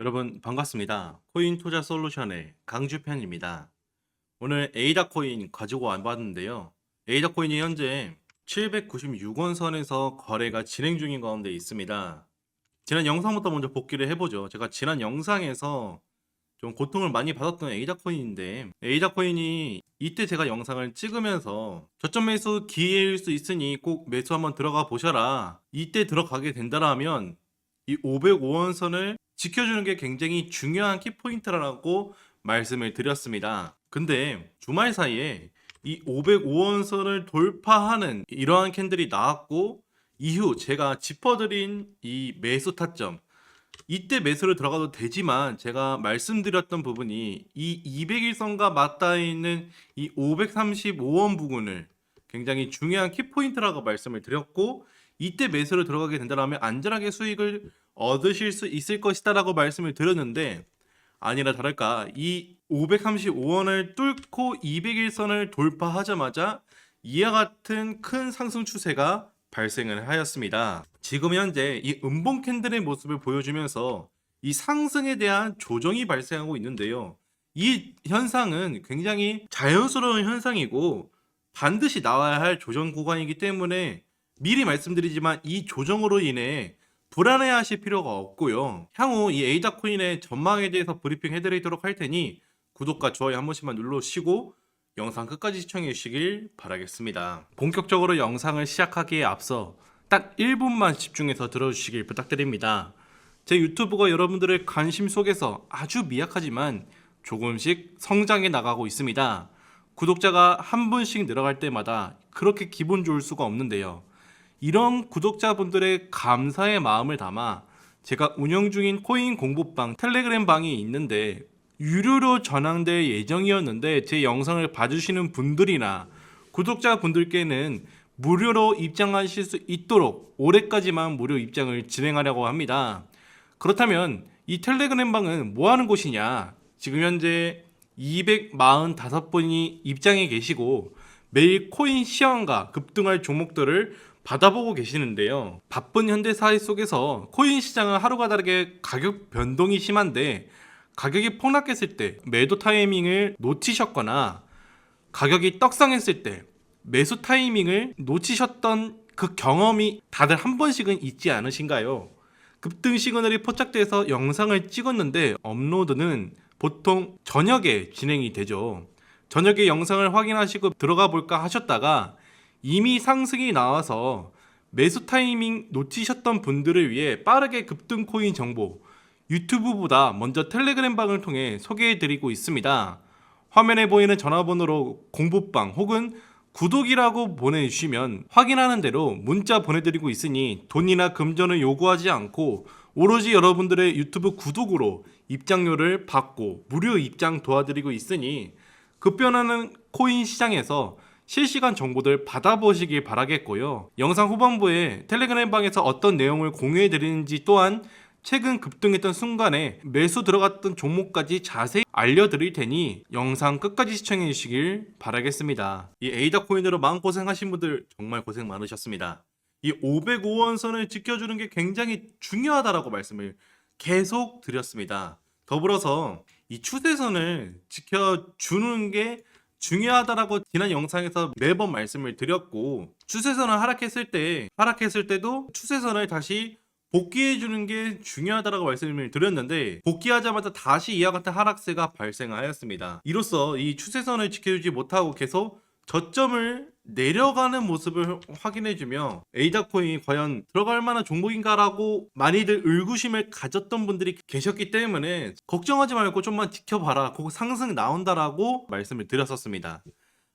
여러분 반갑습니다. 코인 투자 솔루션의 강주편입니다. 오늘 에이다 코인 가지고 와봤는데요. 에이다 코인이 현재 796원 선에서 거래가 진행 중인 가운데 있습니다. 지난 영상부터 먼저 복귀를 해보죠. 제가 지난 영상에서 좀 고통을 많이 받았던 에이다 코인인데 에이다 코인이 이때 제가 영상을 찍으면서 저점 매수 기회일 수 있으니 꼭 매수 한번 들어가 보셔라. 이때 들어가게 된다라면 이 505원 선을 지켜주는 게 굉장히 중요한 키포인트라고 말씀을 드렸습니다. 근데 주말 사이에 이 505원 선을 돌파하는 이러한 캔들이 나왔고 이후 제가 짚어드린 이 매수 타점 이때 매수를 들어가도 되지만 제가 말씀드렸던 부분이 이 200일선과 맞닿아 있는 이 535원 부분을 굉장히 중요한 키포인트라고 말씀을 드렸고 이때 매수를 들어가게 된다면 안전하게 수익을 얻으실 수 있을 것이다라고 말씀을 드렸는데 아니라 다를까 이 535원을 뚫고 200일선을 돌파하자마자 이와 같은 큰 상승 추세가 발생을 하였습니다. 지금 현재 이 음봉 캔들의 모습을 보여주면서 이 상승에 대한 조정이 발생하고 있는데요. 이 현상은 굉장히 자연스러운 현상이고 반드시 나와야 할 조정 구간이기 때문에 미리 말씀드리지만 이 조정으로 인해 불안해하실 필요가 없고요. 향후 이 에이다 코인의 전망에 대해서 브리핑 해드리도록 할 테니 구독과 좋아요 한 번씩만 눌러주시고 영상 끝까지 시청해 주시길 바라겠습니다. 본격적으로 영상을 시작하기에 앞서 딱 1분만 집중해서 들어주시길 부탁드립니다. 제 유튜브가 여러분들의 관심 속에서 아주 미약하지만 조금씩 성장해 나가고 있습니다. 구독자가 한 분씩 늘어갈 때마다 그렇게 기분 좋을 수가 없는데요. 이런 구독자분들의 감사의 마음을 담아 제가 운영 중인 코인 공부방 텔레그램 방이 있는데 유료로 전환될 예정이었는데 제 영상을 봐주시는 분들이나 구독자분들께는 무료로 입장하실 수 있도록 올해까지만 무료 입장을 진행하려고 합니다. 그렇다면 이 텔레그램 방은 뭐 하는 곳이냐? 지금 현재 245분이 입장해 계시고 매일 코인 시황과 급등할 종목들을 받아보고 계시는데요. 바쁜 현대 사회 속에서 코인 시장은 하루가 다르게 가격 변동이 심한데 가격이 폭락했을 때 매도 타이밍을 놓치셨거나 가격이 떡상했을 때 매수 타이밍을 놓치셨던 그 경험이 다들 한 번씩은 있지 않으신가요? 급등 시그널이 포착돼서 영상을 찍었는데 업로드는 보통 저녁에 진행이 되죠. 저녁에 영상을 확인하시고 들어가 볼까 하셨다가 이미 상승이 나와서 매수 타이밍 놓치셨던 분들을 위해 빠르게 급등 코인 정보 유튜브보다 먼저 텔레그램 방을 통해 소개해 드리고 있습니다. 화면에 보이는 전화번호로 공부방 혹은 구독이라고 보내주시면 확인하는 대로 문자 보내드리고 있으니 돈이나 금전을 요구하지 않고 오로지 여러분들의 유튜브 구독으로 입장료를 받고 무료 입장 도와드리고 있으니 급변하는 코인 시장에서 실시간 정보들 받아보시길 바라겠고요. 영상 후반부에 텔레그램 방에서 어떤 내용을 공유해 드리는지 또한 최근 급등했던 순간에 매수 들어갔던 종목까지 자세히 알려드릴 테니 영상 끝까지 시청해 주시길 바라겠습니다. 이 에이다 코인으로 마음고생하신 분들 정말 고생 많으셨습니다. 이 505원 선을 지켜주는 게 굉장히 중요하다라고 말씀을 계속 드렸습니다. 더불어서 이 추세선을 지켜주는 게 중요하다라고 지난 영상에서 매번 말씀을 드렸고 추세선을 하락했을 때 하락했을 때도 추세선을 다시 복귀해 주는 게 중요하다라고 말씀을 드렸는데 복귀하자마자 다시 이와 같은 하락세가 발생하였습니다. 이로써 이 추세선을 지켜주지 못하고 계속 저점을 내려가는 모습을 확인해주며 에이다코인이 과연 들어갈 만한 종목인가라고 많이들 의구심을 가졌던 분들이 계셨기 때문에 걱정하지 말고 좀만 지켜봐라. 곧 상승 나온다라고 말씀을 드렸었습니다.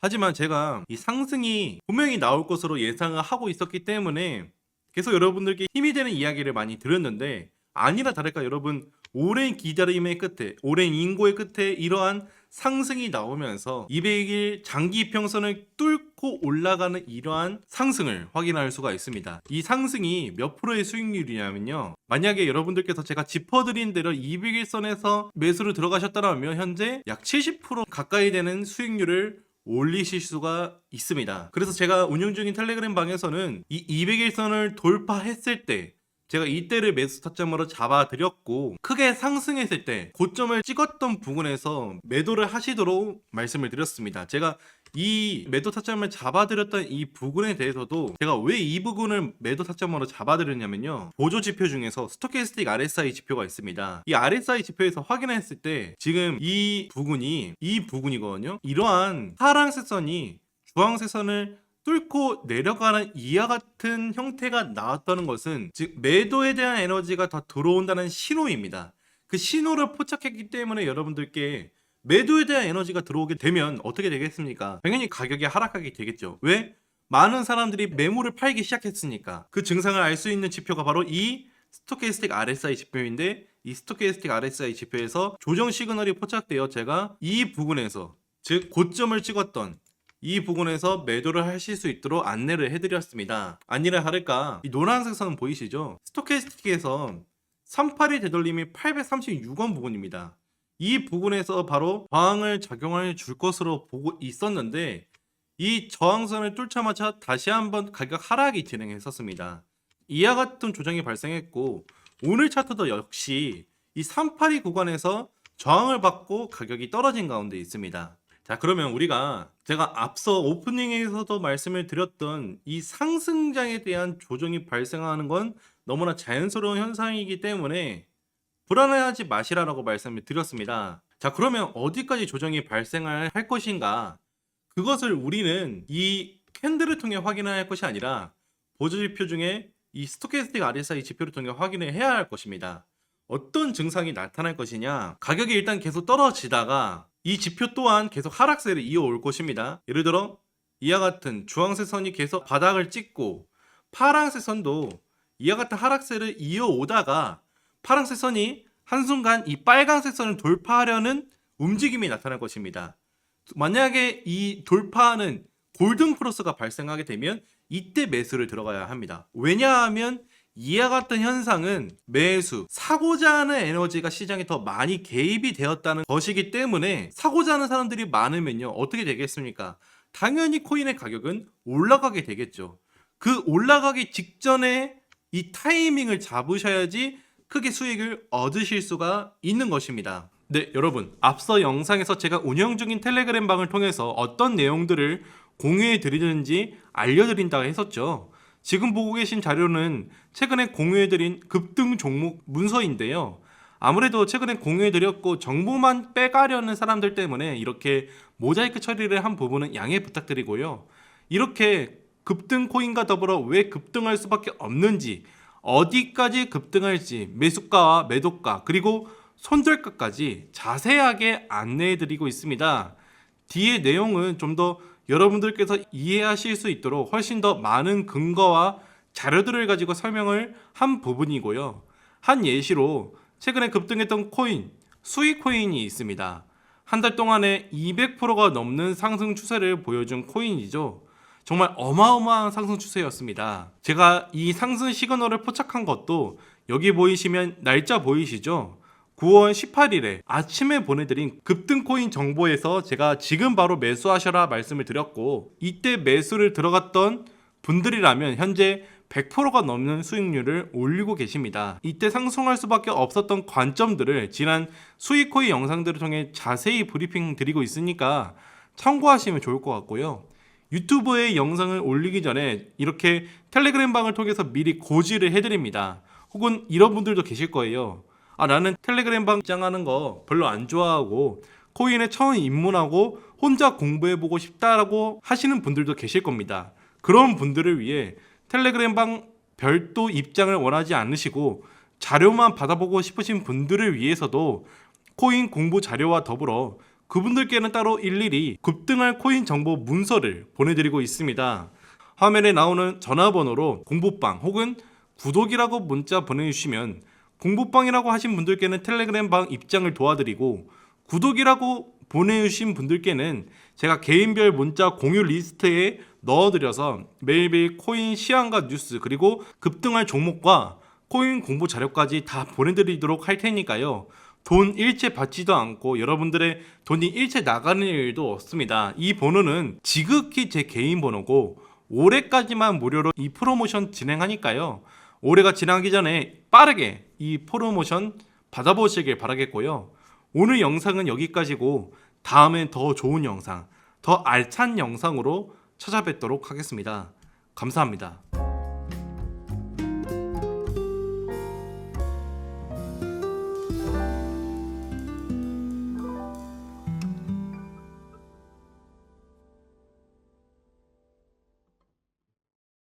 하지만 제가 이 상승이 분명히 나올 것으로 예상을 하고 있었기 때문에 계속 여러분들께 힘이 되는 이야기를 많이 드렸는데 아니라 다를까 여러분 오랜 기다림의 끝에 오랜 인고의 끝에 이러한 상승이 나오면서 200일 장기 이평선을 뚫고 올라가는 이러한 상승을 확인할 수가 있습니다. 이 상승이 몇 프로의 수익률이냐면요. 만약에 여러분들께서 제가 짚어드린 대로 200일선에서 매수를 들어가셨다면 현재 약 70% 가까이 되는 수익률을 올리실 수가 있습니다. 그래서 제가 운영 중인 텔레그램 방에서는 이 200일선을 돌파했을 때 제가 이때를 매수 타점으로 잡아드렸고 크게 상승했을 때 고점을 찍었던 부분에서 매도를 하시도록 말씀을 드렸습니다. 제가 이 매도 타점을 잡아드렸던 이 부분에 대해서도 제가 왜 이 부분을 매도 타점으로 잡아드렸냐면요. 보조 지표 중에서 스토캐스틱 RSI 지표가 있습니다. 이 RSI 지표에서 확인했을 때 지금 이 부분이 이 부분이거든요. 이러한 파란색 선이 주황색 선을 뚫고 내려가는 이와 같은 형태가 나왔다는 것은 즉 매도에 대한 에너지가 더 들어온다는 신호입니다. 그 신호를 포착했기 때문에 여러분들께 매도에 대한 에너지가 들어오게 되면 어떻게 되겠습니까? 당연히 가격이 하락하게 되겠죠. 왜? 많은 사람들이 매물을 팔기 시작했으니까. 그 증상을 알 수 있는 지표가 바로 이 스토캐스틱 RSI 지표인데 이 스토캐스틱 RSI 지표에서 조정 시그널이 포착되어 제가 이 부분에서 즉 고점을 찍었던 이 부분에서 매도를 하실 수 있도록 안내를 해드렸습니다. 아니라 다를까 이 노란색 선 보이시죠? 스토캐스틱에서 38일 되돌림이 836원 부분입니다. 이 부분에서 바로 저항을 작용을 줄 것으로 보고 있었는데 이 저항선을 뚫자마자 다시 한번 가격 하락이 진행했었습니다. 이와 같은 조정이 발생했고 오늘 차트도 역시 이 382 구간에서 저항을 받고 가격이 떨어진 가운데 있습니다. 자 그러면 우리가 제가 앞서 오프닝에서도 말씀을 드렸던 이 상승장에 대한 조정이 발생하는 건 너무나 자연스러운 현상이기 때문에 불안해하지 마시라라고 말씀을 드렸습니다. 자 그러면 어디까지 조정이 발생할 할 것인가? 그것을 우리는 이 캔들을 통해 확인할 것이 아니라 보조지표 중에 이 스토캐스틱 RSI 지표를 통해 확인을 해야 할 것입니다. 어떤 증상이 나타날 것이냐? 가격이 일단 계속 떨어지다가 이 지표 또한 계속 하락세를 이어올 것입니다. 예를 들어 이와 같은 주황색 선이 계속 바닥을 찍고 파란색 선도 이와 같은 하락세를 이어오다가 파란색 선이 한순간 이 빨간색 선을 돌파하려는 움직임이 나타날 것입니다. 만약에 이 돌파하는 골든 크로스가 발생하게 되면 이때 매수를 들어가야 합니다. 왜냐하면 이와 같은 현상은 매수, 사고자 하는 에너지가 시장에 더 많이 개입이 되었다는 것이기 때문에 사고자 하는 사람들이 많으면요. 어떻게 되겠습니까? 당연히 코인의 가격은 올라가게 되겠죠. 그 올라가기 직전에 이 타이밍을 잡으셔야지 크게 수익을 얻으실 수가 있는 것입니다. 네, 여러분. 앞서 영상에서 제가 운영 중인 텔레그램 방을 통해서 어떤 내용들을 공유해 드리는지 알려드린다고 했었죠. 지금 보고 계신 자료는 최근에 공유해드린 급등 종목 문서인데요. 아무래도 최근에 공유해드렸고 정보만 빼가려는 사람들 때문에 이렇게 모자이크 처리를 한 부분은 양해 부탁드리고요. 이렇게 급등 코인과 더불어 왜 급등할 수밖에 없는지 어디까지 급등할지 매수가와 매도가 그리고 손절가까지 자세하게 안내해드리고 있습니다. 뒤에 내용은 좀더 여러분들께서 이해하실 수 있도록 훨씬 더 많은 근거와 자료들을 가지고 설명을 한 부분이고요. 한 예시로 최근에 급등했던 코인, 수익 코인이 있습니다. 한 달 동안에 200%가 넘는 상승 추세를 보여준 코인이죠. 정말 어마어마한 상승 추세였습니다. 제가 이 상승 시그널을 포착한 것도 여기 보이시면 날짜 보이시죠? 9월 18일에 아침에 보내드린 급등 코인 정보에서 제가 지금 바로 매수하셔라 말씀을 드렸고 이때 매수를 들어갔던 분들이라면 현재 100%가 넘는 수익률을 올리고 계십니다. 이때 상승할 수밖에 없었던 관점들을 지난 수익 코인 영상들을 통해 자세히 브리핑 드리고 있으니까 참고하시면 좋을 것 같고요. 유튜브에 영상을 올리기 전에 이렇게 텔레그램 방을 통해서 미리 고지를 해드립니다. 혹은 이런 분들도 계실 거예요. 아 나는 텔레그램 방 입장하는 거 별로 안 좋아하고 코인에 처음 입문하고 혼자 공부해보고 싶다라고 하시는 분들도 계실 겁니다. 그런 분들을 위해 텔레그램 방 별도 입장을 원하지 않으시고 자료만 받아보고 싶으신 분들을 위해서도 코인 공부 자료와 더불어 그분들께는 따로 일일이 급등할 코인 정보 문서를 보내드리고 있습니다. 화면에 나오는 전화번호로 공부방 혹은 구독이라고 문자 보내주시면 공부방이라고 하신 분들께는 텔레그램 방 입장을 도와드리고 구독이라고 보내주신 분들께는 제가 개인별 문자 공유 리스트에 넣어드려서 매일매일 코인 시황과 뉴스 그리고 급등할 종목과 코인 공부 자료까지 다 보내드리도록 할 테니까요. 돈 일체 받지도 않고 여러분들의 돈이 일체 나가는 일도 없습니다. 이 번호는 지극히 제 개인 번호고 올해까지만 무료로 이 프로모션 진행하니까요. 올해가 지나기 전에 빠르게 이 프로모션 받아보시길 바라겠고요. 오늘 영상은 여기까지고 다음엔 더 좋은 영상, 더 알찬 영상으로 찾아뵙도록 하겠습니다. 감사합니다.